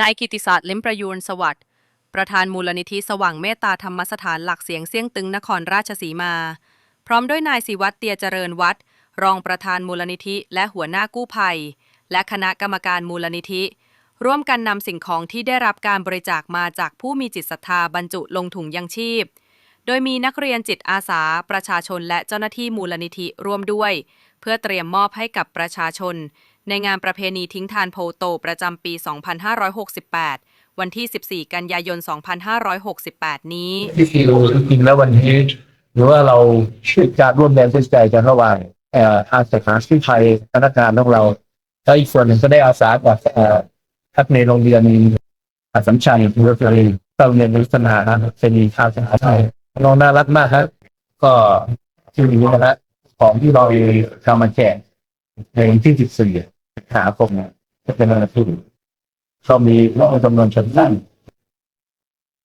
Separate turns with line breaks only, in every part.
นายกิติศาสตร์ลิมประยูนสวัสดิ์ประธานมูลนิธิสว่างเมตตาธรรมสถานหลักเสียงเสี่ยงตึงนครราชสีมา พร้อมด้วยนายศิวัตรเตียเจริญวัดรองประธานมูลนิธิและหัวหน้ากู้ภัย และคณะกรรมการมูลนิธิ ร่วมกันนำสิ่งของที่ได้รับการบริจาคมาจากผู้มีจิตศรัทธาบรรจุลงถุงยังชีพ โดยมีนักเรียนจิตอาสา ประชาชนและเจ้าหน้าที่มูลนิธิร่วมด้วย เพื่อเตรียมมอบให้กับประชาชน ในงานประเพณีทิ้งทานโพโตประจำปี 2568 วันที่ 14 กันยายน 2568 นี้
ที่คือจริงๆแล้ววันนี้หรือว่าเราช่วยการร่วมแรงร่วมใจกันระหว่างอาสาสมัครที่ไทยพนักงานของเราแล้วอีกส่วนหนึ่งก็ได้อาสากับเอ่อทักในโรงเรียนอัสสัมชัญเรือเรียนเราเรียนวิทยาเป็นอาสาไทยน้องน่ารักมากครับ ก็ที่นี้นะฮะของที่เราทำมาแจกในวันที่14สิ งหาคมจะเป็นวันอาทิตย์ก็มีจำนวนชนสั้น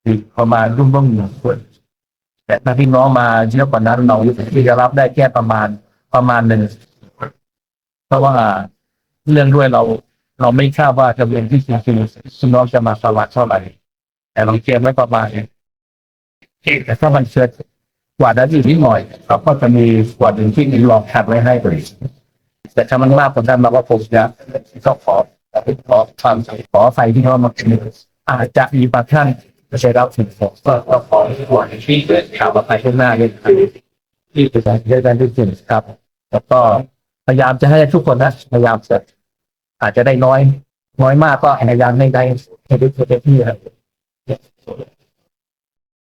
คือประมาณรุ่มรุ่มหนึ่งคนแต่ถ้าพี่น้องมาเยอะกว่านั้นเราที่จะรับได้แค่ประมาณประมาณหนึ่งเพราะว่าเรื่องด้วยเราเราไม่ทราบว่าจำนวนที่จริงๆพี่น้องจะมาสวัสดิ์เท่าไหร่แต่เราเตรียมไว้ประมาณแต่ถ้ามันเชิดกว่านั้นอีกนิดหน่อยเราก็จะมีกว่าหนึ่งที่มีรองคัดไว้ให้เลย แต่ถ้ามันมากกว่านั้นเราก็คงจะก็ขอขอความขอไฟที่เขามาอาจจะมีบางท่านไม่ใช่รับถึงผมก็ก็ขอให้หวนที่เกิดข่าวไปข้างหน้าด้วยครับที่เป็นการที่ได้ที่จริงครับ แล้วก็พยายามจะให้ทุกคนนะพยายามจะอาจจะได้น้อย น้อยมากก็พยายามให้ได้ให้ได้เต็มที่ครับ